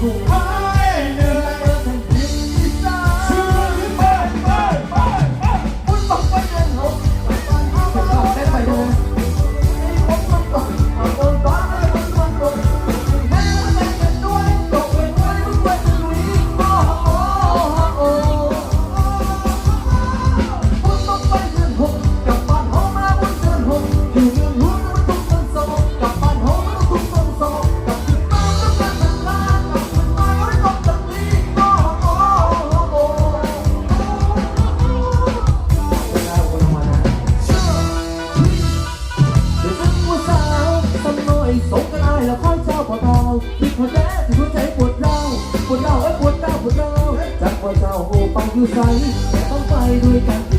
Whoa. สงกันอายแล้วค่อยเจ้าพอเบาคิดพอแท้ที่หัวใจปวดเราปวดเราไอ้ปวดเล่าปวดเราจากว่าเจ้าโอ้ไปอยู่ใสแต่ต้องไปด้วยกันที่